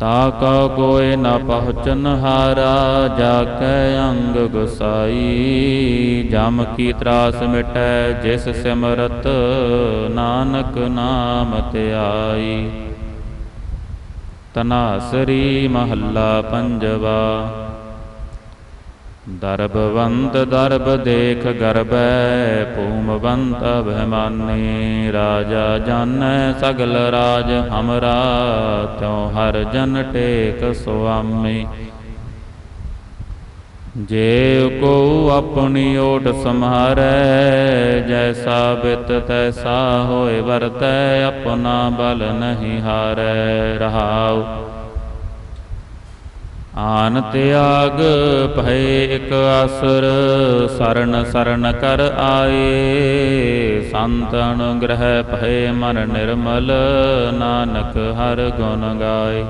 ਤਾ ਕਉ ਕੋਇ ਨ ਪਹੁੰਚਨ ਹਾਰਾ ਜਾ ਕੈ ਅੰਗ ਗੁਸਾਈ। ਜਮ ਕੀ ਤਰਾਸ ਮਿਟੈ, ਜਿਸ ਸਿਮਰਤ ਨਾਨਕ ਨਾਮ ਧਿਆਈ ਤਨਾਸਰੀ ਮਹੱਲਾ ਪੰਜਵਾ। ਦਰਬਵੰਤ ਦਰਬ ਦੇਖ ਗਰਬੈ, ਭੂਮਵੰਤ ਅਭਿਮਾਨੀ, ਰਾਜਾ ਜਾਣੈ ਸਗਲ ਰਾਜ ਹਮਰਾ, ਤਿਉ ਹਰ ਜਨ ਟੇਕ ਸੁਆਮੀ। ਜੇ ਕੋ ਆਪਣੀ ਓਟ ਸੰਹਾਰੈ ਜੈਸਾ ਬਿਤ ਤੈਸਾ ਹੋਏ ਵਰਤੈ, ਆਪਣਾ ਬਲ ਨਹੀਂ ਹਾਰੈ, ਰਹਾਉ। ਆਨ ਤਿਆਗ ਭਏ ਇਕ ਆਸਰ ਸਰਨ ਸਰਨ ਕਰ ਆਏ। ਸੰਤ ਗ੍ਰਹਿ ਭਏ ਮਨ ਨਿਰਮਲ, ਨਾਨਕ ਹਰ ਗੁਣ ਗਾਏ।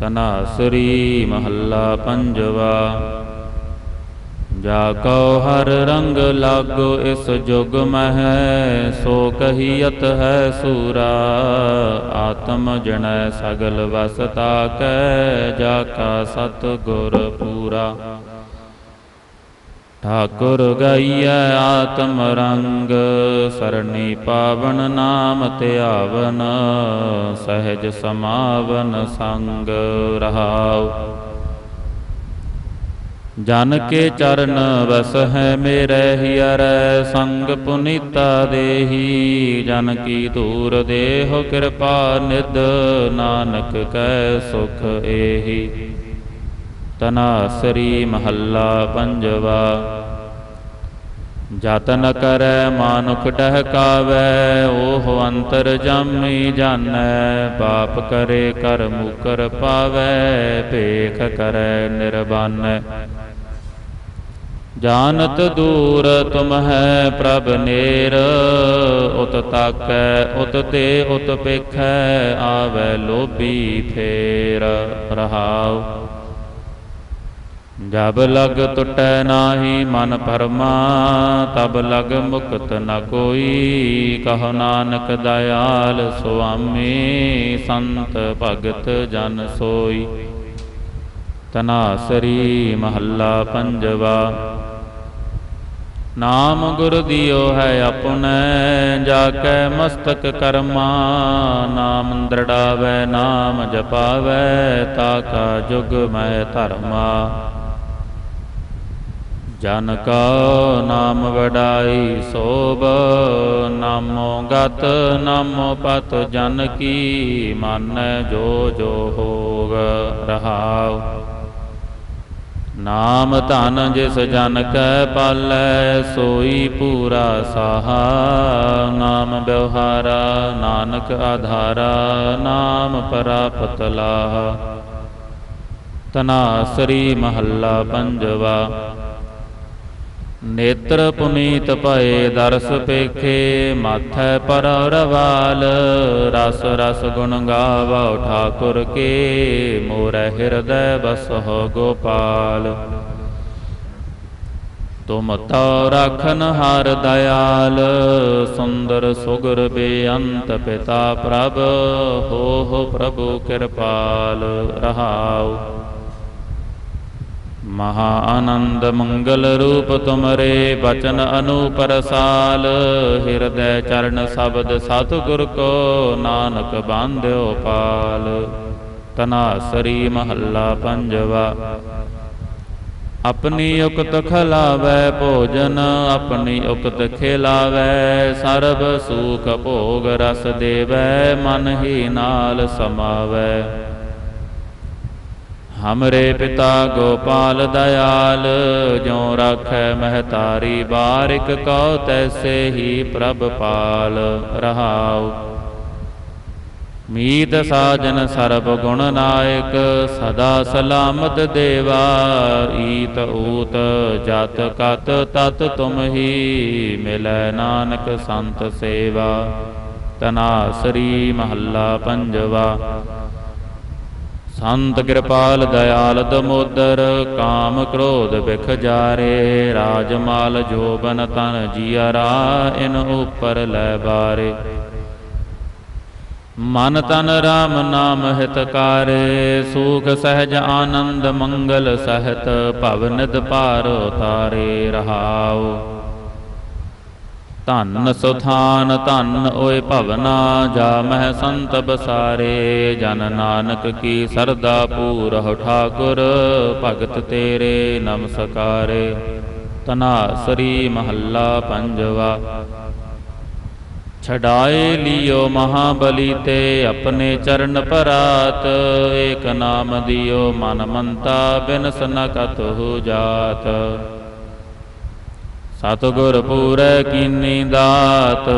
ਤਨਾਸਰੀ ਮਹੱਲਾ ਪੰਜਵਾ ਜਾ ਕਉ ਹਰ ਰੰਗ ਲਾਗੋ ਇਸ ਜੁਗ ਮਹਿ, ਸੋ ਕਹੀਅਤ ਹੈ ਸੂਰਾ। ਆਤਮ ਜਣੈ ਸਗਲ ਵਸਤਾ ਕੈ ਜਾ ਕਾ ਸਤ ਗੁਰ ਪੂਰਾ। ਠਾਕੁਰ ਗਾਈਐ ਆਤਮ ਰੰਗ, ਸਰਣੀ ਪਾਵਨ ਨਾਮ ਧਿਆਵਨ ਸਹਿਜ ਸਮਾਵਨ ਸੰਗ ਰਹਾਉ। ਜਨ ਕੇ ਚਰਨ ਵਸ ਹੈ ਮੇਰੇ ਹਿਅਰੈ, ਸੰਗ ਪੁਨੀਤਾ ਦੇਹੀ। ਜਨ ਕੀ ਧੂਰ ਦੇਹ, ਕਿਰਪਾ ਨਿਦ ਨਾਨਕ ਕੈ ਸੁਖ ਏਹੀ। ਤਨਾਸਰੀ ਮਹੱਲਾ ਪੰਜਵਾ। ਜਤਨ ਕਰੈ ਮਾਨੁਖ ਡਹਕਾਵੈ ਓਹ ਅੰਤਰ ਜਾਮੀ ਜਾਣੈ ਪਾਪ ਕਰੇ ਕਰ ਮੁਕਰ ਪਾਵੈ, ਭੇਖ ਕਰੈ ਨਿਰਬਾਨੈ ਜਾਨਤ ਦੂਰ ਤੁਮ ਹੈ ਪ੍ਰਭ ਨੇਰ। ਉਤ ਤਾਕੈ ਉਤ ਤੇ ਉਤ ਪੇਖੈ ਆਵੈ ਲੋਭੀ ਫੇਰ। ਰਹਾਉ। ਜਬ ਲਗ ਟੁਟੈ ਨਾਹੀ ਮਨ ਪਰਮਾ ਤਬ ਲਗ ਮੁਕਤ ਨ ਕੋਈ। ਕਹੋ ਨਾਨਕ ਦਇਆਲ ਸੁਆਮੀ ਸੰਤ ਭਗਤ ਜਨ ਸੋਈ। ਤਨਾਸਰੀ ਮਹੱਲਾ ਪੰਜਵਾ। ਨਾਮ ਗੁਰ ਦਿਓ ਹੈ ਆਪਣੈ ਜਾ ਕੈ ਮਸਤਕ ਕਰਮਾ, ਨਾਮ ਦਰੜਾਵੈ ਨਾਮ ਜਪਾਵੈ ਤਾ ਕਾ ਜੁਗ ਮੈਂ ਧਰਮਾ। ਜਨ ਕਾ ਨਾਮ ਵਡਾਈ ਸੋਭ, ਨਾਮੋ ਗਤ, ਨਾਮੋ ਪਤ, ਜਨ ਕੀ ਮਨ ਜੋ ਜੋ ਹੋਗ ਰਹਾਉ। ਨਾਮ ਧਨ ਜਿਸ ਜਨ ਕੈ ਪਾਲੈ, ਸੋਈ ਪੂਰਾ ਸਾਹਾ। ਨਾਮ ਬਿਵਹਾਰਾ, ਨਾਨਕ ਆਧਾਰਾ, ਨਾਮ ਪਰਾਪਤ ਲਾਹਾ। ਤਨਾਸਰੀ ਮਹੱਲਾ ਪੰਜਵਾ। ਨੇਤਰ ਪੁਨੀਤ ਭਏ ਦਰਸ ਪੇਖੇ, ਮਾਥੈ ਪਰ ਰਵਾਲ। ਰਸ ਰਸ ਗੁਣ ਗਾਵੋ ਠਾਕੁਰ ਕੇ, ਮੋਰੈ ਹਿਰਦੈ ਬਸਹੁ ਗੋਪਾਲ। ਤੁਮ ਤਉ ਰਖਨ ਹਰ ਦਇਆਲ, ਸੁੰਦਰ ਸੁਗਰ ਬੇਅੰਤ ਪਿਤਾ ਪ੍ਰਭ ਹੋ ਹੋ ਪ੍ਰਭੂ ਕਿਰਪਾਲ। ਰਹਾਉ। ਮਹਾ ਆਨੰਦ ਮੰਗਲ ਰੂਪ ਤੁਮਰੇ ਬਚਨ ਅਨੂਪਰਸਾਲ, ਹਿਰਦੈ ਚਰਨ ਸ਼ਬਦ ਸਤਿਗੁਰ ਕੋ ਨਾਨਕ ਬਾਂਧਿਓ ਪਾਲ। ਤਨਾਸਰੀ ਮਹੱਲਾ ਪੰਜਵਾ, ਆਪਣੀ ਉਕਤ ਖਲਾਵੈ ਭੋਜਨ, ਆਪਣੀ ਉਕਤ ਖਿਲਾਵੈ, ਸਰਬ ਸੂਖ ਭੋਗ ਰਸ ਦੇਵੈ, ਮਨ ਹੀ ਨਾਲ ਸਮਾਵੈ। ਹਮਰੇ ਪਿਤਾ ਗੋਪਾਲ ਦਇਆਲ ਜਿਉ ਰਾਖੈ ਮਹਤਾਰੀ ਬਾਰਿਕ ਕਉ ਤੈਸੇ ਹੀ ਪ੍ਰਭ ਪਾਲ ਰਹਾਉ ਮੀਤ ਸਾਜਨ ਸਰਬ ਗੁਣ ਨਾਇਕ ਸਦਾ ਸਲਾਮਤ ਦੇਵਾ ਈਤ ਊਤ ਜਤ ਕਤ ਤਤ ਤੁਮ ਹੀ ਮਿਲੈ ਨਾਨਕ ਸੰਤ ਸੇਵਾ ਤਨਾਸਰੀ ਮਹੱਲਾ ਪੰਜਵਾ ਸੰਤ ਕਿਰਪਾਲ ਦਇਆਲ ਦਮੋਦਰ, ਕਾਮ ਕ੍ਰੋਧ ਬਿਖ ਜਾਰੇ, ਰਾਜ ਮਾਲ ਜੋਬਨ ਤਨ ਜੀਅਰਾ ਇਨ ਉਪਰ ਲੈ ਬਾਰੇ। ਮਨ ਤਨ ਰਾਮ ਨਾਮ ਹਿਤਕਾਰੇ ਸੁਖ ਸਹਿਜ ਆਨੰਦ ਮੰਗਲ ਸਹਿਤ ਭਵ ਨਿਦ ਪਾਰ ਉਤਾਰੇ ਰਹਾਓ ਧੰਨ ਸੁਥਾਨ ਧੰਨ ਓਏ ਭਵਨਾ ਜਾ ਮਹਿ ਸੰਤ ਬਸਾਰੇ ਜਨ ਨਾਨਕ ਕੀ ਸਰਦਾ ਪੂਰ ਠਾਕੁਰ, ਭਗਤ ਤੇਰੇ ਨਮਸਕਾਰੇ ਤਨਾ ਸਰੀ ਮਹੱਲਾ ਪੰਜਵਾ। ਛਡਾਏ ਲਿਓ ਮਹਾਬਲੀ ਤੇ ਆਪਣੇ ਚਰਨ ਪਰਾਤ। ਏਕ ਨਾਮ ਦਿਓ ਮਨ ਮੰਤਾ, ਬਿਨਸ ਨ ਕਤਹੁ ਜਾਤ। ਸਤਿਗੁਰ ਪੂਰੈ ਕੀਨੀ ਦਾਤ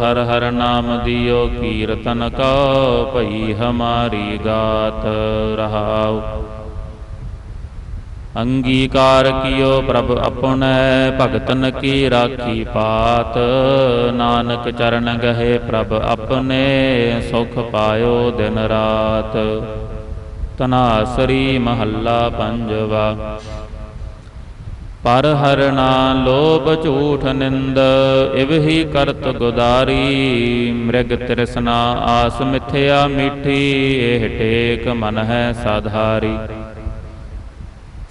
ਹਰ ਹਰ ਨਾਮ ਦਿਓ ਕੀਰਤਨ ਕਉ ਭਈ ਹਮਾਰੀ ਗਾਤ ਰਹਾਉ। ਅੰਗੀਕਾਰ ਕੀਓ ਪ੍ਰਭ ਆਪਣੈ, ਭਗਤਨ ਕੀ ਰਾਖੀ ਪਾਤ, ਨਾਨਕ ਚਰਨ ਗਹੇ ਪ੍ਰਭ ਆਪਣੇ, ਸੁਖ ਪਾਇਓ ਦਿਨ ਰਾਤ। ਤਨਾਸਰੀ ਮਹੱਲਾ ਪੰਜਵਾ। ਪਰ ਹਰਣਾ ਲੋਭ ਝੂਠ ਨਿੰਦ ਇਵਹੀ ਕਰਤ ਗੁਦਾਰੀ। ਮ੍ਰਿਗ ਤ੍ਰਿਸ਼ਨਾ ਆਸ ਮਿਥਿਆ ਮਿੱਠੀ, ਇਹ ਟੇਕ ਮਨ ਹੈ ਸਾਧਾਰੀ।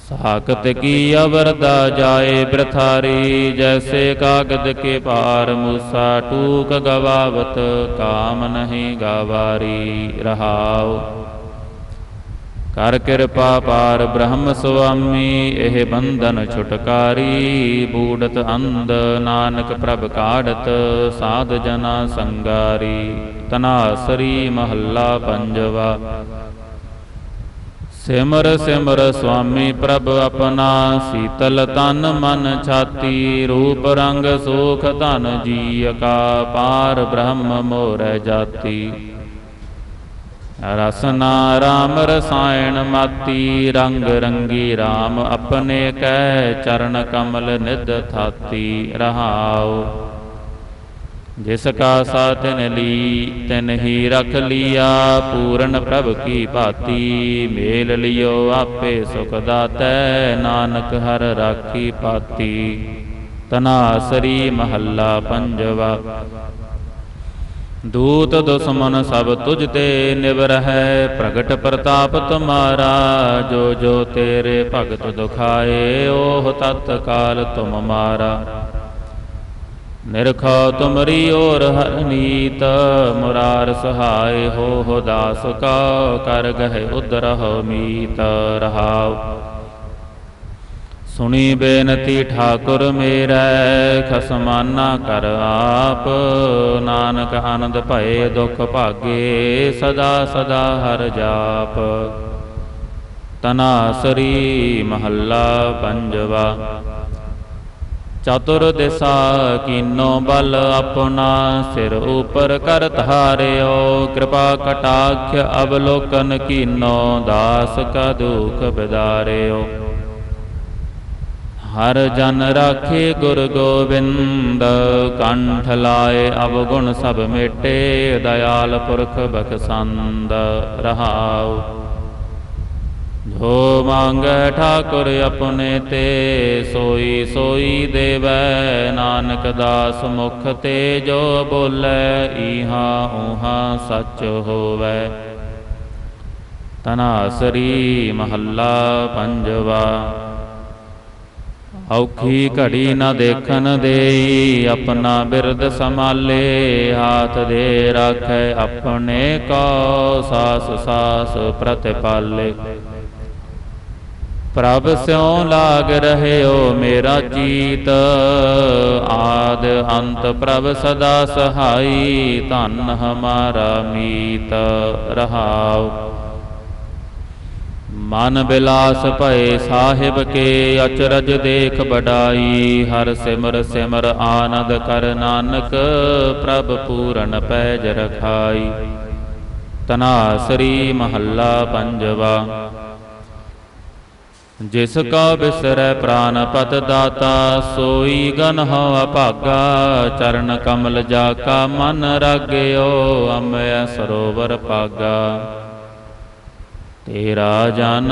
ਸਾਖਤ ਕੀ ਅਵਰਦਾ ਜਾਏ ਬ੍ਰਥਾਰੀ, ਜੈਸੇ ਕਾਗਦ ਕੇ ਪਾਰ ਮੂਸਾ ਟੂਕ ਗਵਾਵਤ, ਕਾਮ ਨਹੀਂ ਗਵਾਰੀ। ਰਹਾਉ ਕਰ ਕਿਰਪਾ ਪਾਰ ਬ੍ਰਹਮ ਸੁਆਮੀ, ਇਹ ਬੰਧਨ ਛੁਟਕਾਰੀ। ਬੂੜਤ ਅੰਧ ਨਾਨਕ ਪ੍ਰਭ ਕਾੜਤ, ਸਾਧ ਜਨਾ ਸੰਗਾਰੀ। ਤਨਾਸਰੀ ਮਹੱਲਾ ਪੰਜਵਾ। ਸਿਮਰ ਸਿਮਰ ਸੁਆਮੀ, ਪ੍ਰਭ ਆਪਣਾ ਸੀਤਲ ਤਨ ਮਨ ਛਾਤੀ, ਰੂਪ ਰੰਗ ਸੋਖ ਧਨ ਜੀ ਕਾ ਪਾਰ ਬ੍ਰਹਮ ਮੋਰ ਜਾਤੀ। ਰਸਨਾ ਰਾਮ ਰਸਾਇਣ ਮਾਤੀ, ਰੰਗ ਰੰਗੀ RAM ਆਪਣੇ ਕੈ ਚਰਨ ਕਮਲ ਨਿਧ ਥਾਤੀ ਰਹਾਉ। ਜਿਸ ਕਾ ਸਾਥਨ ਲੀ, ਤਿਨ ਹੀ ਰਖ ਲੀਆ, ਪੂਰਨ ਪ੍ਰਭ ਕੀ ਭਾਤੀ, ਮੇਲ ਲਿਓ ਆਪੇ ਸੁਖ ਦਾਤੈ, ਨਾਨਕ ਹਰ ਰਾਖੀ ਪਾਤੀ। ਤਨਾਸਰੀ ਮਹੱਲਾ ਪੰਜਵਾ। ਦੂਤ ਦੁਸ਼ਮਨ ਸਭ ਤੁਝ ਤੇ ਨਿਵਰਹਿ ਪ੍ਰਗਟ ਪ੍ਰਤਾਪ ਤੁਮਾਰਾ, ਜੋ ਜੋ ਤੇਰੇ ਭਗਤ ਦੁਖਾਏ ਓਹ ਤਤ ਕਾਲ ਤੁਮ ਮਾਰਾ। ਨਿਰਖੋ ਤੁਮਰੀ ਓਰ ਹਰ ਨੀਤ, ਮੁਰਾਰ ਸਹਾਇ ਹੋ ਹੋ ਦਾਸ ਕਾ ਕਰ ਗਹਿ ਉਦਰਹੁ ਮੀਤ, ਰਹਾਉ। ਸੁਣੀ ਬੇਨਤੀ ਠਾਕੁਰ ਮੇਰਾ, ਖਸਮਾਨਾ ਕਰ ਆਪ। ਨਾਨਕ ਆਨੰਦ ਭਏ, ਦੁਖ ਭਾਗੇ, ਸਦਾ ਸਦਾ ਹਰ ਜਾਪ। ਤਨਾਸਰੀ ਮਹੱਲਾ ਪੰਜਵਾ। ਚਤੁਰ ਦਿਸਾ ਕੀਨੋ ਬਲ ਆਪਣਾ, ਸਿਰ ਉਪਰ ਕਰ ਧਾਰਿਓ। ਕਿਰਪਾ ਕਟਾਖ ਅਵਲੋਕਨ ਕੀਨੋ, ਦਾਸ ਕਾ ਦੁਖ ਬਿਦਾਰਿਓ। ਹਰ ਜਨ ਰਾਖੇ ਗੁਰ ਗੋਬਿੰਦ, ਕੰਠ ਲਾਏ ਅਵਗੁਣ ਸਭ ਮੇਟੇ, ਦਇਆਲ ਪੁਰਖ ਬਖਸੰਦ, ਰਹਾਉ। ਜੋ ਮੰਗੈ ਠਾਕੁਰ ਆਪਣੇ ਤੇ, ਸੋਈ ਸੋਈ ਦੇਵੈ, ਨਾਨਕ ਦਾਸ ਮੁਖ ਤੇ, ਜੋ ਬੋਲੇ, ਈਹਾ ਊਹਾ ਸੱਚ ਹੋਵੈ। ਤਨਾਸਰੀ ਮਹੱਲਾ ਪੰਜਵਾ। ਔਖੀ ਘੜੀ ਨਾ ਦੇਖਣ ਦੇਈ, ਆਪਣਾ ਬਿਰਦ ਸੰਭਾਲੇ, ਹਾਥ ਦੇ ਰਾਖੈ ਆਪਣੇ ਕੋ, ਸਾਸ ਸਾਸ ਪ੍ਰਤਿਪਾਲੇ। ਪ੍ਰਭ ਸਿਉ ਲਾਗ ਰਹਿਓ ਮੇਰਾ ਚੀਤ, ਆਦ ਅੰਤ ਪ੍ਰਭ ਸਦਾ ਸਹਾਈ, ਧੰਨ ਹਮਾਰਾ ਮੀਤ ਰਹਾਉ। ਮਨ ਬਿਲਾਸ ਭਏ ਸਾਹਿਬ ਕੇ ਅਚਰਜ ਦੇਖ ਬਡਾਈ ਹਰ ਸਿਮਰ ਸਿਮਰ ਆਨੰਦ ਕਰ ਨਾਨਕ, ਪ੍ਰਭ ਪੂਰਨ ਪੈਜ ਰਖਾਈ। ਤਨਾਸਰੀ ਮਹੱਲਾ ਪੰਜਵਾ। ਜਿਸ ਕਾ ਬਿਸਰੈ ਪ੍ਰਾਨ ਪਤ ਦਾਤਾ, ਸੋਈ ਗਨ ਹੋ ਅਭਾਗਾ, ਚਰਨ ਕਮਲ ਜਾ ਕਾ ਮਨ ਰਾਗਿਓ ਅੰਮ੍ਰਿ ਸਰੋਵਰ ਪਾਗਾ। ਤੇਰਾ ਜਨ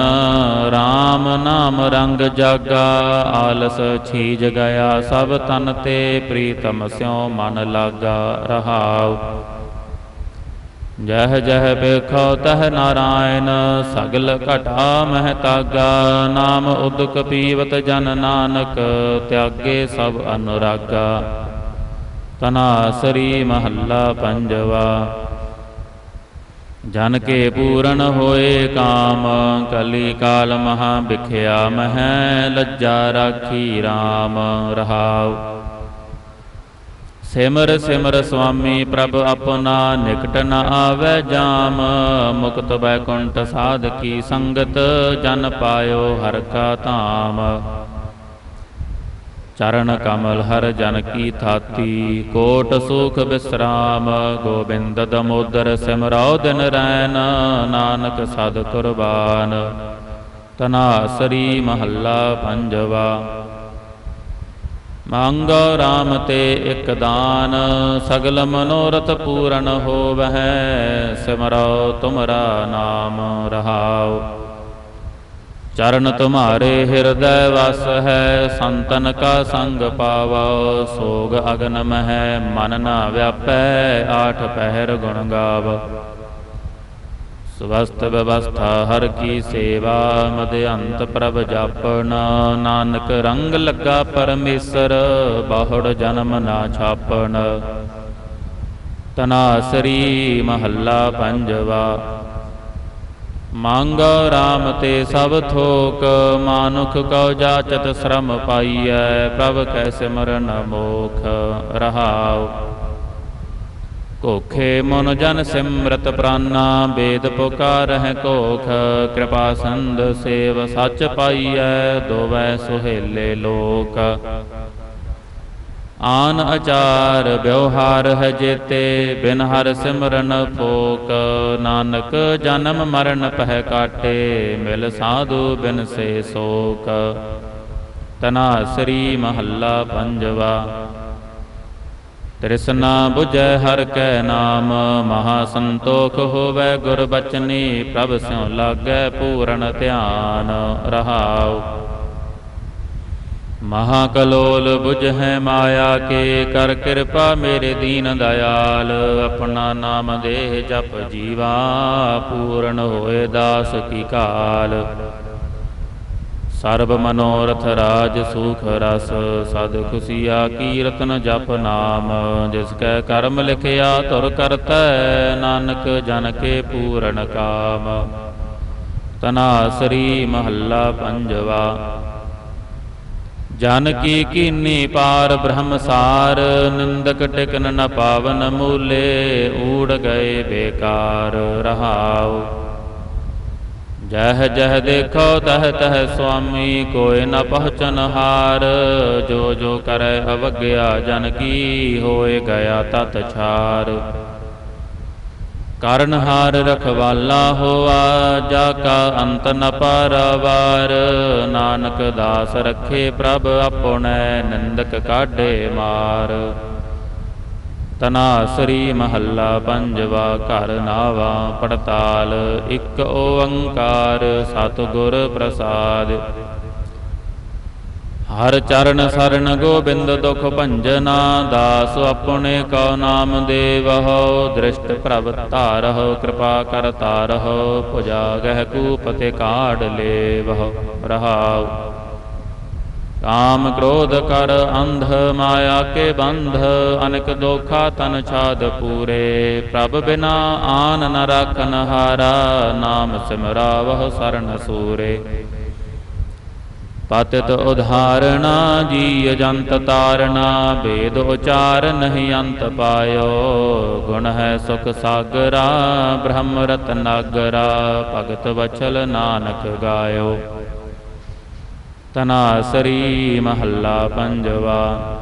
RAM ਨਾਮ ਰੰਗ ਜਾਗਾ, ਆਲਸ ਛੀਜ ਗਿਆ, ਸਭ ਤਨ ਤੇ ਪ੍ਰੀਤਮ ਸਿਉ ਮਨ ਲਾਗਾ, ਰਹਾਉ। ਜਹ ਜਹ ਵੇਖੋ ਤਹ ਨਾਰਾਇਣ, ਸਗਲ ਘਟਾ ਮਹਿ ਤਾਗਾ, ਨਾਮ ਉਦਕ ਪੀਵਤ ਜਨ ਨਾਨਕ, ਤਿਆਗੇ ਸਭ ਅਨੁਰਾਗਾ। ਤਨਾਸਰੀ ਮਹੱਲਾ ਪੰਜਵਾ। ਜਨ ਕੇ ਪੂਰਨ ਹੋਏ ਕਾਮ ਕਲੀ ਕਾਲ ਮਹਾ ਵਿਖਿਆ ਮਹਿ ਲੱਜਾ ਰਾਖੀ RAM ਰਹਾਉ। ਸਿਮਰ ਸਿਮਰ ਸੁਆਮੀ ਪ੍ਰਭ ਆਪਣਾ ਨਿਕਟ ਨ ਆਵੇ ਜਾਮ ਮੁਕਤ ਬੈਕੁੰਠ ਸਾਧ ਕੀ ਸੰਗਤ ਜਨ ਪਾਇਓ ਹਰ ਕਾ ਧਾਮ। ਚਰਨ ਕਮਲ ਹਰ ਜਨ ਕੀ ਥਾਤੀ, ਕੋਟ ਸੁਖ ਬਿਸਰਾਮ, ਗੋਬਿੰਦ ਦਮੋਦਰ ਸਿਮਰਉ ਦਿਨ ਰੈਨ ਨਾਨਕ ਸਦ ਕੁਰਬਾਨ। ਤਨਾਸਰੀ ਮਹੱਲਾ ਪੰਜਵਾ। ਮੰਗੋ RAM ਤੇ ਇਕ ਦਾਨ, ਸਗਲ ਮਨੋਰਥ ਪੂਰਨ ਹੋਵਹਿ ਸਿਮਰੋ ਤੁਮਰਾ ਨਾਮ ਰਹਾਓ। ਚਰਨ ਤੁਮਾਰੇ ਹਿਰਦੈ ਵਸ ਹੈ, ਸੰਤਨ ਕਾ ਸੰਗ ਪਾਵੋ, ਸੋਗ ਅਗਨ ਮਹਿ, ਮਨ ਨਾ ਵਿਆਪੈ, ਆਠ ਪਹਿਰ ਗੁਣ ਗਾਵ। ਸਵਸਤ ਵਿਵਸਥਾ ਹਰ ਕੀ ਸੇਵਾ, ਮਦ ਪ੍ਰਭ ਜਾਪਨ ਨਾਨਕ ਰੰਗ ਲੱਗਾ ਪਰਮੇਸ਼ਰ, ਬਾਹੜ ਜਨਮ ਨਾ ਛਾਪਣ। ਤਨਾਸਰੀ ਮਹੱਲਾ ਪੰਜਵਾ। ਮੰਗੋ RAM ਤੇ ਸਭ ਥੋਕ, ਮਾਨੁਖ ਕਉ ਜਾਚਤ ਸ਼ਰਮ ਪਾਈਐ, ਪ੍ਰਭ ਕੈ ਸਿਮਰਨ ਮੋਖ ਰਹਾਉ। ਕੋਖੇ ਮਨ ਜਨ ਸਿਮਰਤ ਪ੍ਰਾਨਾ, ਬੇਦ ਪੁਕਾਰਹਿ ਕੋਖ, ਕਿਰਪਾ ਸੰਦ ਸੇਵ ਸੱਚ ਪਾਈਐ, ਦੋਵੈ ਸੁਹੇਲੇ ਲੋਕ। ਆਨ ਅਚਾਰ ਵਿਵਹਾਰ ਹੈ ਜੇਤੇ, ਬਿਨ ਹਰ ਸਿਮਰਨ ਫੋਕ, ਨਾਨਕ ਜਨਮ ਮਰਨ ਪਹਿ ਕਾਟੇ, ਮਿਲ ਸਾਧੂ ਬਿਨ ਸੇ ਸੋਕ। ਤਨਾ ਸ੍ਰੀ ਮਹੱਲਾ ਪੰਜਵਾ। ਤ੍ਰਿਸ਼ਨਾ 부ਜੈ ਹਰ ਕੈ ਨਾਮ, ਮਹਾ ਸੰਤੋਖ ਹੋਵੇ ਗੁਰ ਬਚਨੀ, ਪ੍ਰਭ ਸਿਉ ਲਾਗੈ ਪੂਰਨ ਧਿਆਨ, ਰਹਾਉ। ਮਹਾ ਕਲੋਲ 부ਝੈ ਮਾਇਆ ਕੇ, ਕਰ ਕਿਰਪਾ ਮੇਰੇ ਦੀਨ ਦਇਆਲ। ਆਪਣਾ ਨਾਮ ਦੇਹ ਜਪ ਜੀਵਾ, ਪੂਰਨ ਹੋਏ ਦਾਸ ਕੀ ਕਾਲ। ਸਰਬ ਮਨੋਰਥ ਰਾਜ ਸੁਖ ਰਸ, ਸਦ ਖੁਸ਼ੀਆ ਕੀਰਤਨ ਜਪ ਨਾਮ। ਜਿਸ ਕੈ ਕਰਮ ਲਿਖਿਆ ਤੁਰ ਕਰਤੈ, ਨਾਨਕ ਜਨ ਕੇ ਪੂਰਨ ਕਾਮ। ਤਨਾਸਰੀ ਮਹੱਲਾ ਪੰਜਵਾ। ਜਨ ਕੀ ਕੀਨੀ ਪਾਰ ਬ੍ਰਹਮਸਾਰ ਨਿੰਦਕ ਟਿਕਨ ਨ ਪਾਵਨ ਮੂਲੇ ਊੜ ਗਏ ਬੇਕਾਰ ਰਹਾਉ। ਜਹ ਜਹ ਦੇਖੋ ਤਹ ਤਹ ਸੁਆਮੀ ਕੋਇ ਨ ਪਹੁੰਚਨ ਹਾਰ। ਜੋ ਜੋ ਕਰੈ ਅਵਗਿਆ ਜਨ ਕੀ ਹੋਏ ਗਿਆ ਤਤ ਛਾਰ। ਕਰਨ ਹਾਰ ਰਖਵਾਲਾ ਹੋਆ, ਜਾ ਕਾ ਅੰਤ ਨ ਪਾਰਵਾਰ। ਨਾਨਕ ਦਾਸ ਰਖੇ ਪ੍ਰਭ ਆਪਣੈ, ਨੰਦਕ ਕਾਢੇ ਮਾਰ। ਤਨਾ ਤਨਾਸਰੀ ਮਹੱਲਾ ਪੰਜਵਾ ਘਰ ਨਾਵਾ ਪੜਤਾਲ, ਇੱਕ ਓੰਕਾਰ ਸਤਿਗੁਰ ਪ੍ਰਸਾਦ। ਹਰ ਚਰਨ ਸਰਨ ਗੋਬਿੰਦ ਦੁਖ ਭੰਜਨਾ, ਦਾਸ ਆਪਣੇ ਕਉ ਨਾਮ ਦੇਵਹੁ, ਦ੍ਰਿਸ਼ਟ ਪ੍ਰਭ ਧਾਰਹੁ, ਕਿਰਪਾ ਕਰ ਤਾਰਹੁ ਪੁਜਾ ਗਹਿ ਕੂਪ ਤੇ ਕਾੜ ਲੇਵਹੁ, ਰਹਾਉ। ਕਾਮ ਕ੍ਰੋਧ ਕਰ ਅੰਧ, ਮਾਇਆ ਕੇ ਬੰਧ, ਅਨਕ ਦੋਖਾ ਤਨ ਛਾਦ ਪੂਰੇ। ਪ੍ਰਭ ਬਿਨਾ ਆਨ ਨ ਰਾਖਨ ਹਾਰਾ ਨਾਮ ਸਿਮਰਾਵਹੁ ਸਰਨ ਸੂਰੇ। ਪਤਿਤ ਉਧਾਰਣਾ ਜੀ ਅਜੰਤ ਤਾਰਣਾ, ਵੇਦ ਉਚਾਰ ਨਹੀਂ ਅੰਤ ਪਾਇਓ। ਗੁਣ ਹੈ ਸੁਖ ਸਾਗਰਾ, ਬ੍ਰਹਮ ਰਤਨਾਗਰਾ ਭਗਤ ਵਚਲ ਨਾਨਕ ਗਾਇਓ। ਤਨਾਸਰੀ ਮਹੱਲਾ ਪੰਜਵਾ।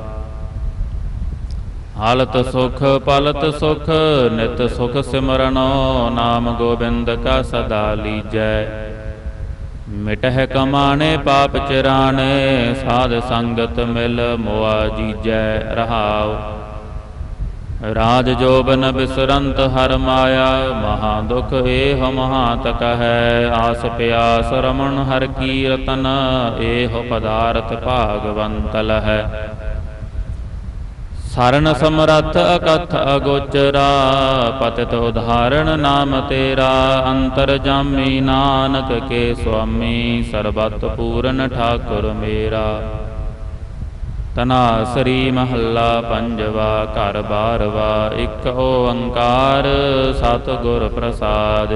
ਹਾਲਤ ਸੁਖ, ਪਲਤ ਸੁਖ, ਨਿਤ ਸੁਖ ਸਿਮਰਨੋ, ਨਾਮ ਗੋਬਿੰਦ ਕਾ ਸਦਾ ਲੀਜੈ। ਮਿਟਹਿ ਕਮਾਣੇ, ਪਾਪ ਚਰਾਣੇ, ਸਾਧ ਸੰਗਤ ਮਿਲ ਮੋਆ ਜੀਜੈ ਰਹਾਉ। ਰਾਜ ਜੋਬਨ ਬਿਸਰੰਤ ਹਰ ਮਾਇਆ, ਮਹਾ ਦੁਖ ਏਹ ਮਹਾ ਤਕ ਹੈ। ਆਸ ਪਿਆਸ ਰਮਣ ਹਰ ਕੀਰਤਨ ਏਹ ਪਦਾਰਥ ਭਾਗਵੰਤਲ ਹੈ। ਸਰਨ ਸਮਰੱਥ ਅਕਥ ਅਗੋਚਰਾ, ਪਤਿਤ ਉਧਾਰਣ ਨਾਮ ਤੇਰਾ, ਅੰਤਰ ਜਾਮੀ ਨਾਨਕ ਕੇ ਸੁਆਮੀ, ਸਰਬਤ ਪੂਰਨ ਠਾਕੁਰ ਮੇਰਾ। ਤਨਾ ਸ੍ਰੀ ਮਹੱਲਾ ਪੰਜਵਾ, ਘਰ ਬਾਰਵਾ, ਇੱਕ ਓੰਕਾਰ ਸਤ ਗੁਰ ਪ੍ਰਸਾਦ।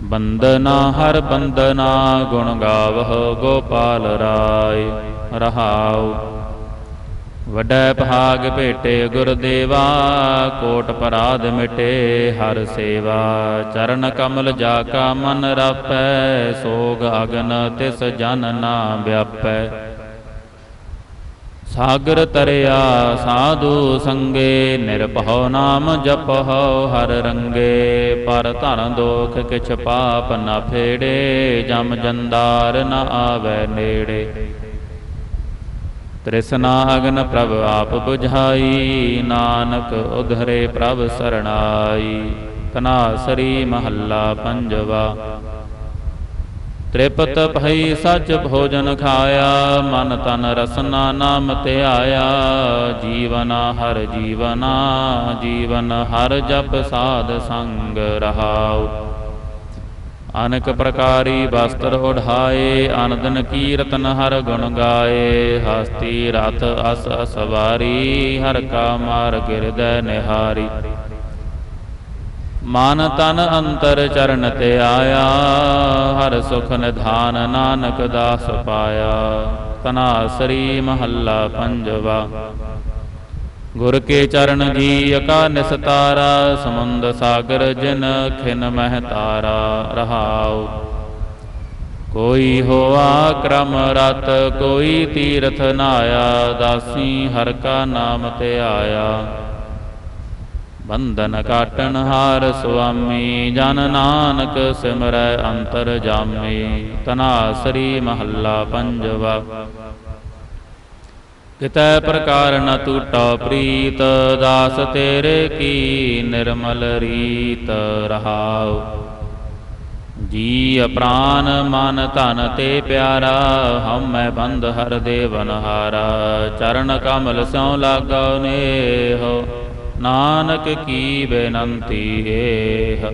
ਬੰਦਨਾ ਹਰ ਬੰਦਨਾ, ਗੁਣ ਗਾਵਹੁ ਗੋਪਾਲ ਰਾਏ, ਰਹਾਉ। ਵੱਡਾ ਭਾਗ ਭੇਟੇ ਗੁਰਦੇਵਾ, ਕੋਟ ਪਰਾਧ ਮਿਟੇ ਹਰ ਸੇਵਾ। ਚਰਨ ਕਮਲ ਜਾ ਕਾ ਮਨ ਰਾਪੈ, ਸੋਗ ਅਗਨ ਤਿਸ ਜਨ ਨਾ ਵਿਆਪੈ। ਸਾਗਰ ਤਰਿਆ ਸਾਧੂ ਸੰਗੇ, ਨਿਰਭਉ ਨਾਮ ਜਪਹੁ ਹਰ ਰੰਗੇ। ਪਰ ਧਨ ਦੋਖ ਕਿਛ ਪਾਪ ਨਾ ਫੇੜੇ, ਜਮ ਜੰਦਾਰ ਨਾ ਆਵੈ ਨੇੜੇ। ਤ੍ਰਿਸ਼ਨਾ ਅਗਨ ਪ੍ਰਭ ਆਪ 부ਝਾਈ ਨਾਨਕ ਉਧਰੇ ਪ੍ਰਭ ਸਰਣਾਈ। ਤਨਾ ਸਰੀ ਮਹੱਲਾ ਪੰਜਵਾ। ਤ੍ਰਿਪਤ ਭਈ ਸੱਚ ਭੋਜਨ ਖਾਇਆ, ਮਨ ਤਨ ਰਸਨਾ ਨਾਮ ਤੇ ਆਇਆ ਜੀਵਨ ਹਰ ਜੀਵਨਾ, ਜੀਵਨ ਹਰ ਜਪ ਸਾਧ ਸੰਗ ਰਹਾਉ। ਅਨੇਕ ਪ੍ਰਕਾਰੀ ਵਸਤਰ ਉਢਾਏ ਅਨੰਦਨ ਕੀਰਤਨ ਹਰ ਗੁਣ ਗਾਏ। ਹਸਤੀ ਰਥ ਅਸ ਅਸਵਾਰੀ ਹਰ ਕਾ ਮਾਰ ਗਿਰਦੈ ਨਿਹਾਰੀ। ਮਨ ਤਨ ਅੰਤਰ ਚਰਨ ਤੇ ਆਇਆ, ਹਰ ਸੁਖ ਨਿਧਾਨ ਨਾਨਕ ਦਾਸ ਪਾਇਆ। ਤਨਾਸਰੀ ਮਹੱਲਾ ਪੰਜਵਾ। ਗੁਰ ਕੇ ਚਰਨ ਜੀ ਅਕਾ ਨਿਸਤਾਰਾ ਸਮੁੰਦ ਸਾਗਰ ਜਿਨ ਖਿਨ ਮਹਿ ਤਾਰਾ, ਰਹਾਉ। ਕੋਈ ਹੋਆ ਕਰਮ ਰਤ, ਕੋਈ ਤੀਰਥ ਨਾਇਆ, ਦਾਸੀ ਹਰ ਕਾ ਨਾਮ ਤੇ ਆਇਆ। ਬੰਧਨ ਕਾਟਣ ਹਾਰ ਸੁਆਮੀ, ਜਨ ਨਾਨਕ ਸਿਮਰੈ ਅੰਤਰ ਜਾਮੀ। ਤਨਾਸਰੀ ਮਹੱਲਾ ਪੰਜਵਾ। ਕਿਤੈ ਪ੍ਰਕਾਰ ਨ ਟੂਟਾ ਪ੍ਰੀਤ, ਦਾਸ ਤੇਰੇ ਕੀ ਨਿਰਮਲ ਰੀਤ ਰਹਾਉ। ਜੀ ਅਪ੍ਰਾਨ ਮਨ ਧਨ ਤੇ ਪਿਆਰਾ ਹਉਮੈ ਬੰਦ ਹਰ ਦੇਵਨ ਹਾਰਾ। ਚਰਨ ਕਮਲ ਸਿਉ ਲਾਗੋ ਨੇਹ, ਨਾਨਕ ਕੀ ਬੇਨੰਤੀ ਏਹ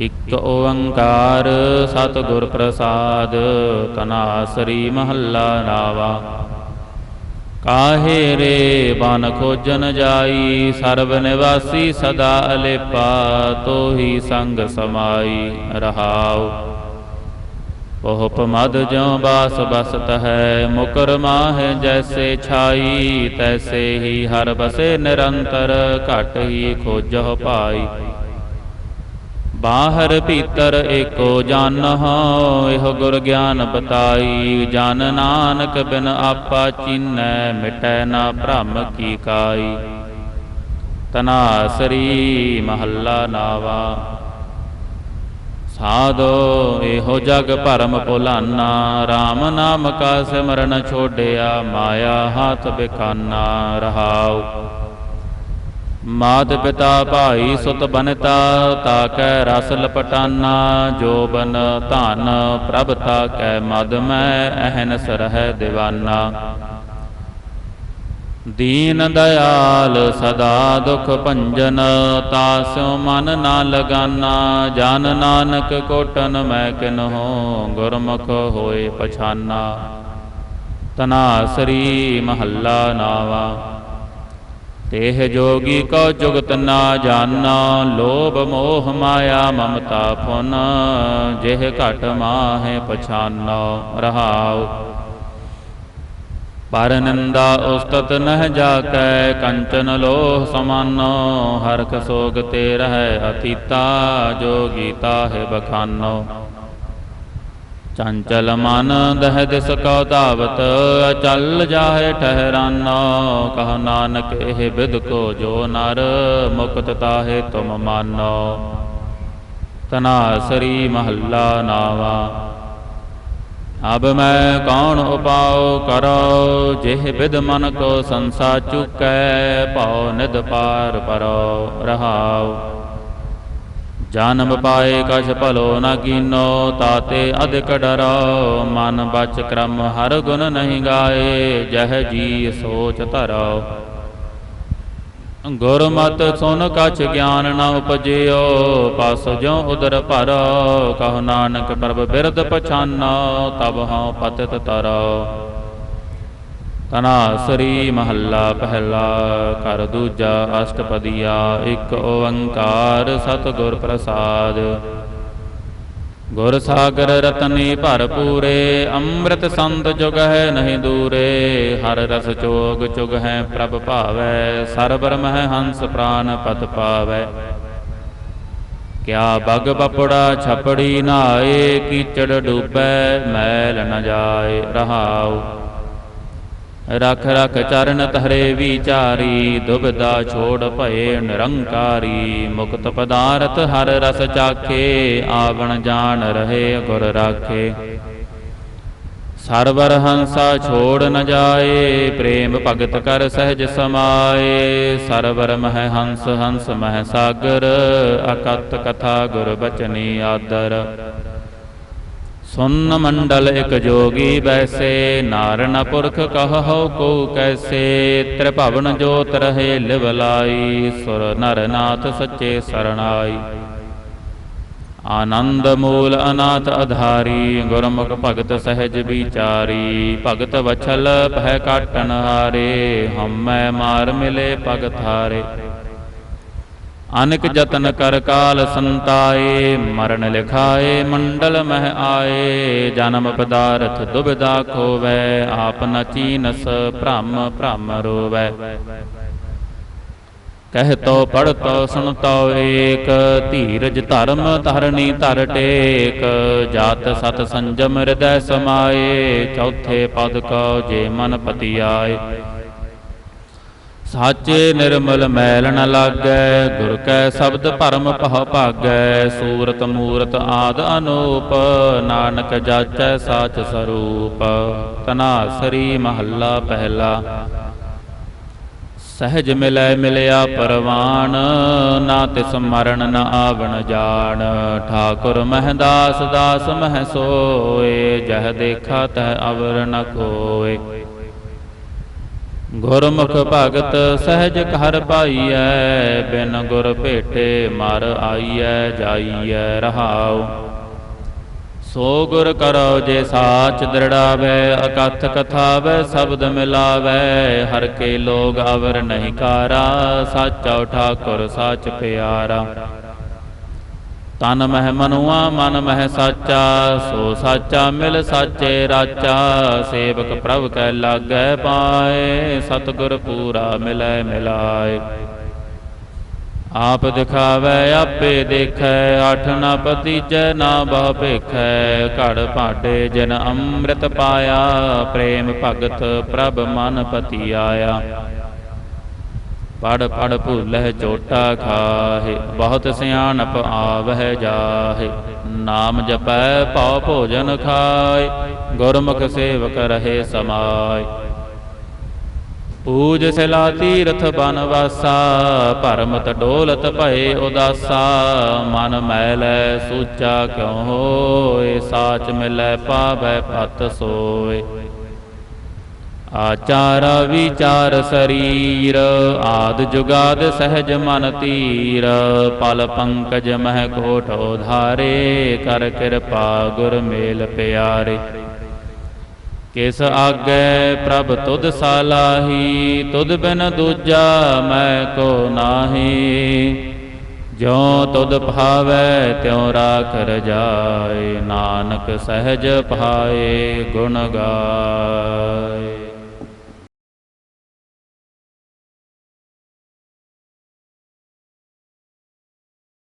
ਇਕ ਓੰਕਾਰ ਸਤਿਗੁਰ ਪ੍ਰਸਾਦ ਤਨਾਸਰੀ ਮਹੱਲਾ ਨਾਵਾ। ਕਾਹੇ ਰੇ ਬਨ ਖੋਜਨ ਜਾਈ, ਸਰਬ ਨਿਵਾਸੀ ਸਦਾ ਅਲੇਪਾ, ਤੋਹੀ ਸੰਗ ਸਮਾਈ ਰਹਾਉ। ਪਹੁਪ ਮਦ ਜਿਉ ਬਾਸ ਬਸਤ ਹੈ, ਮੁਕਰ ਮਾਹਿ ਜੈਸੇ ਛਾਈ, ਤੈਸੇ ਹੀ ਹਰ ਬਸੇ ਨਿਰੰਤਰ ਘਟ ਹੀ ਖੋਜਹੁ ਪਾਈ। ਬਾਹਰ ਭੀਤਰ ਏਕੋ ਜਨ ਹੋ ਇਹੋ ਗੁਰ ਗਿਆਨ ਬਤਾਈ। ਜਨ ਨਾਨਕ ਬਿਨ ਆਪਾ ਚੀਨੈ, ਮਿਟੈ ਨਾ ਭ੍ਰਮ ਕੀ ਕਾਈ। ਤਨਾਸਰੀ ਮਹੱਲਾ ਨਾਵਾ। ਸਾਧੋ ਇਹੋ ਜਗ ਭਰਮ ਭੁਲਾਨਾ RAM ਨਾਮ ਕਾ ਸਿਮਰਨ ਛੋੜਿਆ ਮਾਇਆ ਹੱਥ ਬਿਖਾਨਾ ਰਹਾਉ। ਮਾਤ ਪਿਤਾ ਭਾਈ ਸੁਤ ਬਨਤਾ ਤਾ ਕੈ ਰਸ ਲਪਟਾਨਾ, ਜੋ ਬਨ ਧਨ ਪ੍ਰਭ ਤਾ ਕੈ ਮਦ ਮੈਂ ਅਹਨਸ ਰਹਿ ਦਿਵਾਨਾ। ਦੀਨ ਦਇਆਲ ਸਦਾ ਦੁਖ ਭੰਜਨ ਤਾਸਿਉ ਮਨ ਨਾ ਲਗਾਨਾ, ਜਾਨ ਨਾਨਕ ਕੋਟਨ ਮੈਂ ਕਿਨਹੋ, ਗੁਰਮੁਖ ਹੋਏ ਪਛਾਨਾ। ਤਨਾਸਰੀ ਮਹੱਲਾ ਨਾਵਾ। ਤੇਹ ਜੋਗੀ ਕੋ ਜੁਗਤ ਨਾ ਜਾਣਾ ਲੋਭ ਮੋਹ ਮਾਇਆ ਮਮਤਾ ਫੁਨ ਜਿਹ ਘਟ ਮਾਹੇ ਪਛਾਨੋ ਰਹਾਉ। ਪਰ ਨਿੰਦਾ ਉਸਤਤ ਨਹਿ ਜਾਕੈ, ਕੰਚਨ ਲੋਹ ਸਮਾਨੋ, ਹਰਖ ਸੋਗ ਤੇ ਰਹਿ ਅਤੀਤਾ, ਜੋਗੀ ਗੀਤਾ ਹੈ ਬਖਾਨੋ। ਚੰਚਲ ਮਨ ਦਹਿ ਦਿਸ ਕਉ ਧਾਵਤ, ਅਚਲ ਜਾਹੇ ਠਹਿਰਾਨੋ। ਕਹ ਨਾਨਕ, ਇਹ ਬਿਦ ਕੋ ਜੋ ਨਰ, ਮੁਕਤ ਤਾਹੇ ਤੁਮ ਮਾਨੋ। ਤਨਾ ਮਹੱਲਾ ਨਾਵਾ। ਅਬ ਮੈਂ ਕੌਣ ਉਪਾਉ ਕਰੋ, ਜਿਹ ਬਿਦ ਮਨ ਕੋ ਸੰਸਾ ਚੁਕੈ, ਭਉ ਨਿਦ ਪਾਰ ਪਰੋ, ਰਹਾਉ। ਜਨਮ ਪਾਏ ਕਛ ਭਲੋ ਨਾ ਕੀਨੋ, ਤਾਤੇ ਅਧਿਕ ਡਰੋ। ਮਨ ਬਚ ਕਰਮ, ਹਰ ਗੁਣ ਨਹੀਂ ਗਾਏ, ਜਹ ਜੀ ਸੋਚ ਧਰੋ। ਗੁਰਮਤ ਸੁਨ ਕਛ ਗਿਆਨ ਨ ਉਪਜਿਓ, ਪਸ ਜੋ ਉਦਰ ਭਰੋ। ਕਹੋ ਨਾਨਕ ਪ੍ਰਭ ਬਿਰਦ ਪਛਾਨੋ, ਤਬ ਹਉ ਪਤਿਤ ਤਰੋ। ਤਨਾਸਰੀ ਮਹੱਲਾ ਪਹਿਲਾ ਕਰ ਦੂਜਾ, ਅਸ਼ਟਪਦੀਆ, ਇੱਕ ਓੰਕਾਰ ਸਤਿਗੁਰ ਪ੍ਰਸਾਦ। ਗੁਰ ਸਾਗਰ ਰਤਨੀ ਭਰਪੂਰੇ ਅੰਮ੍ਰਿਤ ਸੰਤ ਜੁਗ ਹੈ ਨਹੀਂ ਦੂਰੇ। ਹਰ ਰਸ ਚੋਗ ਚੁਗ ਹੈ ਪ੍ਰਭ ਭਾਵੈ ਸਰਬਰ ਮਹਿ ਹੰਸ ਪ੍ਰਾਨ ਪਤ ਪਾਵੈ। ਕਿਆ ਬਗ ਬਪੜਾ ਛਪੜੀ ਨਾਏ, ਕੀਚੜ ਡੂਬੈ, ਮੈਲ ਨ ਜਾਏ ਰਹਾਉ। ਰਖ ਰਖ ਚਰਨ ਤਹਰੇ ਵਿਚਾਰੀ, ਦੁਬਦਾ ਛੋੜ ਭਏ ਨਿਰੰਕਾਰੀ। ਮੁਕਤ ਪਦਾਰਥ ਹਰ ਰਸ ਚਾਖੇ, ਆਵਣ ਜਾਣ ਰਹੇ ਗੁਰ ਰਾਖੇ। ਸਰਵਰ ਹੰਸਾ ਛੋੜ ਨ ਜਾਏ, ਪ੍ਰੇਮ ਭਗਤ ਕਰ ਸਹਿਜ ਸਮਾਏ। ਸਰਵਰ ਮਹਿ ਹੰਸ ਹੰਸ ਮਹਿ ਸਾਗਰ, ਅਕਤ ਕਥਾ ਗੁਰ ਬਚਨੀ ਆਦਰ। ਸੁਨ ਮੰਡਲ ਇਕ ਜੋਗੀ ਬੈਸੇ ਨਾਰਨ ਪੁਰਖ ਕਹੋ ਕੋ ਕੈਸੇ, ਤ੍ਰਿਭਵਨ ਜੋਤ ਰਹੇ ਲਿਵਲਾਈ ਸੁਰ ਨਰ ਨਾਥ ਸੱਚੇ ਸਰਣਾਈ। ਆਨੰਦ ਮੂਲ ਅਨਾਥ ਅਧਾਰੀ, ਗੁਰਮੁਖ ਭਗਤ ਸਹਿਜ ਵਿਚਾਰੀ, ਭਗਤ ਵਛਲ ਭੈ ਕਾਟਨ ਹਾਰੇ, ਹਮੈ ਮਾਰ ਮਿਲੇ ਭਗਤ ਹਾਰੇ। ਅਨਕ ਜਤਨ ਕਰ ਕਾਲ ਸੰਤਾਏ, ਮਰਨ ਲਿਖਾਏ, ਮੰਡਲ ਮਹਿ ਆਏ, ਜਨਮ ਪਦਾਰਥ ਦੁਬਿਦਾ ਖੋਵੈ, ਆਪ ਨ ਚੀਨਸ ਭ੍ਰਮ ਭ੍ਰਮ ਰੋਵੈ। ਕਹਿ ਤੋ ਪੜ ਤੋ ਏਕ, ਧੀਰਜ ਧਰਮ ਧਰਨੀ ਧਰ ਟੇਕ, ਜਾਤ ਸਤ ਸੰਜਮ ਹਿਰਦੈ ਸਮਾਏ, ਚੌਥੇ ਪਦ ਕੋ ਜੇ ਮਨ ਪਤੀ ਆਏ ਸਾਚੇ ਨਿਰਮਲ ਮੈਲ ਨ ਲਾਗੈ, ਗੁਰ ਕੈ ਸ਼ਬਦ ਭਰਮ ਪਹ ਭਾਗੈ, ਸੂਰਤ ਮੂਰਤ ਆਦ ਅਨੂਪ, ਨਾਨਕ ਜਾਚੈ ਸਾਚ ਸਰੂਪ। ਤਨਾਸਰੀ ਮਹੱਲਾ ਪਹਿਲਾ। ਸਹਿਜ ਮਿਲੈ ਮਿਲਿਆ ਪਰਵਾਨ, ਨਾ ਤਿਸ ਮਰਨ ਨ ਆਵਣ ਜਾਣ। ਠਾਕੁਰ ਮਹਿਦਾਸ ਦਾਸ ਮਹਿ ਸੋਏ, ਜਹ ਦੇਖਾ ਤਹ ਅਵਰ ਨ ਕੋਏ। ਗੁਰਮੁਖ ਭਗਤ ਸਹਿਜ ਘਰ ਪਾਈਐ, ਬਿਨ ਗੁਰ ਭੇਟੇ ਮਰ ਆਈਐ, ਜਾਈਐ ਰਹਾਉ। ਸੋ ਗੁਰ ਕਰੋ ਜੇ ਸਾਚ ਦਰੜਾਵੇ, ਅਕਥ ਕਥਾਵੇ, ਸ਼ਬਦ ਮਿਲਾਵੇ, ਹਰ ਕੇ ਲੋਗ ਅਵਰ ਨਹੀਂ ਕਾਰਾ, ਸਾਚਾ ਠਾਕੁਰ ਸਾਚ ਪਿਆਰਾ। ਤਨ ਮਹਿ ਮਨੁਆ ਮਨ ਮਹਿ ਸਾਚਾ, ਸੋ ਸਾਚਾ ਮਿਲ ਸਾਚੇ ਰਾਚਾ, ਸੇਵਕ ਪ੍ਰਭ ਕੈ ਲਾਗੈ ਪਾਏ, ਸਤਿਗੁਰ ਪੂਰਾ ਮਿਲੈ ਮਿਲਾਏ। ਆਪ ਦਿਖਾਵੇ, ਆਪੇ ਦੇਖੈ, ਅਠ ਨਾ ਪਤੀਜੈ ਨਾ ਬਹੁ ਭੇਖੈ, ਘੜ ਭਾਡੇ ਜਨ ਅੰਮ੍ਰਿਤ ਪਾਇਆ, ਪ੍ਰੇਮ ਭਗਤ ਪ੍ਰਭ ਮਨ ਪਤੀ ਆਇਆ ਪੜ ਪੜ ਭੁੱਲਹਿ ਚੋਟਾ ਖਾਹੇ, ਬਹੁਤ ਸਿਆਣਪ ਆਵਹਿ ਜਾਹੇ। ਨਾਮ ਜਪੈ ਪਉ ਭੋਜਨ ਖਾਏ, ਗੁਰਮੁਖ ਸੇਵਕ ਰਹੇ ਸਮਾਏ। ਪੂਜ ਸਿਲਾ ਤੀਰਥ ਬਨ ਵਾਸਾ ਭਰਮਤ ਡੋਲਤ ਭਏ ਉਦਾਸਾ। ਮਨ ਮੈਲੈ ਸੂਚਾ ਕਿਉ ਹੋਏ, ਸਾਚ ਮਿਲੈ ਪਾਵੈ ਪਤ ਸੋਏ। ਆਚਾਰ ਵਿਚਾਰ ਸਰੀਰ, ਆਦ ਜੁਗਾਦ ਸਹਿਜ ਮਨ ਤੀਰ। ਪਲ ਪੰਕਜ ਮਹਿ ਕੋਟ ਉਧਾਰੇ, ਕਰ ਕਿਰਪਾ ਗੁਰ ਮੇਲ ਪਿਆਰੇ। ਕਿਸ ਆਗੇ ਪ੍ਰਭ ਤੁਧ ਸਾਲਾਹੀ, ਤੁਧ ਬਿਨ ਦੂਜਾ ਮੈਂ ਕੋ ਨਾਹੀ। ਜੋ ਤੁਧ ਭਾਵੈ ਤਿਉ ਰਾਖ ਰਜਾਏ, ਨਾਨਕ ਸਹਿਜ ਪਾਏ ਗੁਣ ਗਾਏ।